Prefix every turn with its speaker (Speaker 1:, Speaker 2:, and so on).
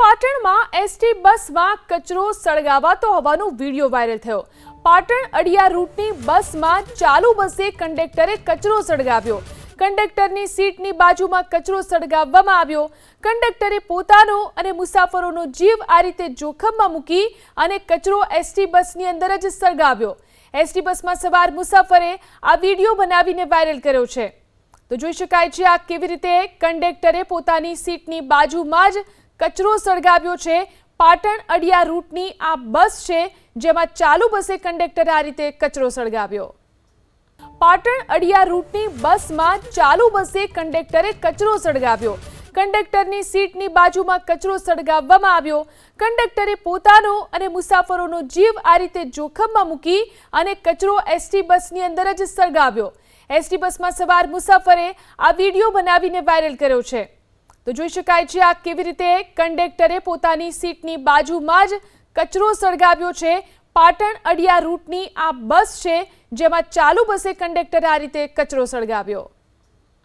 Speaker 1: પાટણમાં એસટી બસમાં કચરો સળગાવાતો હોવાનો વીડિયો વાયરલ થયો. પાટણ અડિયા રૂટની બસમાં ચાલુ બસે કંડક્ટરે કચરો સળગાવ્યો. કંડક્ટરની સીટની બાજુમાં કચરો સળગાવવામાં આવ્યો. કંડક્ટરે પોતાનો અને મુસાફરોનો જીવ આ રીતે જોખમમાં મૂકી અને કચરો એસટી બસની અંદર જ સળગાવ્યો. એસટી બસમાં સવાર મુસાફરે આ વીડિયો બનાવીને વાયરલ કર્યો છે. તો જોઈ શકાય છે આ કેવી રીતે કંડક્ટરે પોતાની સીટની બાજુમાં જ કચરો સળગાવ્યો છે. પાટણ અડિયા રૂટની આ બસ છે, જેમાં ચાલુ બસે કંડક્ટરે આ રીતે કચરો સળગાવ્યો. પાટણ અડિયા રૂટની બસમાં ચાલુ બસે કંડક્ટરે કચરો સળગાવ્યો. કંડક્ટરની સીટની બાજુમાં કચરો સળગાવવામાં આવ્યો. કંડક્ટરે પોતાનો અને મુસાફરોનો જીવ આ રીતે જોખમમાં મૂકી અને કચરો એસટી બસની અંદર જ સળગાવ્યો. એસટી બસમાં સવાર મુસાફરે આ વીડિયો બનાવીને વાયરલ કર્યો છે. તો જોઈ શકાય છે આ કેવી રીતે કંડક્ટરે પોતાની સીટની બાજુમાં જ કચરો સળગાવ્યો છે. પાટણ અડિયા રૂટની આ બસ છે, જેમાં ચાલુ બસે કંડક્ટરે આ રીતે કચરો સળગાવ્યો.